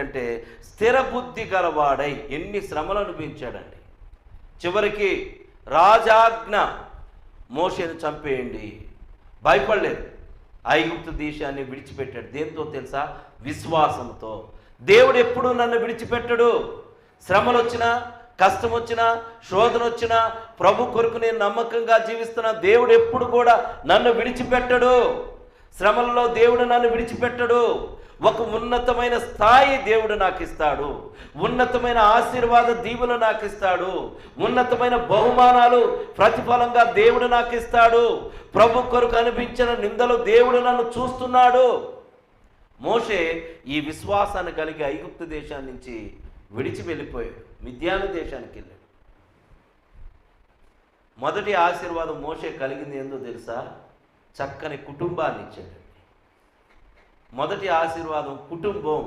అంటే స్థిర బుద్ధి గలవాడై ఎన్ని శ్రమలు అనిపించాడండి చివరికి రాజాజ్ఞ మోషేను చంపేయండి. భయపడలేదు. ఐగుప్తు దేశాన్ని విడిచిపెట్టాడు. దేంతో తెలుసా? విశ్వాసంతో. దేవుడు ఎప్పుడు నన్ను విడిచిపెట్టడు? శ్రమలు వచ్చినా కష్టం వచ్చినా శోధన వచ్చినా ప్రభు కొరకు నేను నమ్మకంగా జీవిస్తున్నా దేవుడు ఎప్పుడు కూడా నన్ను విడిచిపెట్టడు. శ్రమల్లో దేవుడు నన్ను విడిచిపెట్టడు. ఒక ఉన్నతమైన స్థాయి దేవుడు నాకు ఇస్తాడు ఉన్నతమైన ఆశీర్వాద దీవులు నాకు ఇస్తాడు ఉన్నతమైన బహుమానాలు ప్రతిఫలంగా దేవుడు నాకు ఇస్తాడు ప్రభు కొరకు అనిపించిన నిందలు దేవుడు నన్ను చూస్తున్నాడు. మోషే ఈ విశ్వాసాన్ని కలిగి ఐగుప్తు దేశాన్ని నుంచి విడిచి వెళ్ళిపోయాడు. మిథ్యాను దేశానికి వెళ్ళాడు. మొదటి ఆశీర్వాదం మోషే కలిగింది ఏందో తెలుసా? చక్కని కుటుంబాన్ని ఇచ్చాడు మొదటి ఆశీర్వాదం కుటుంబం.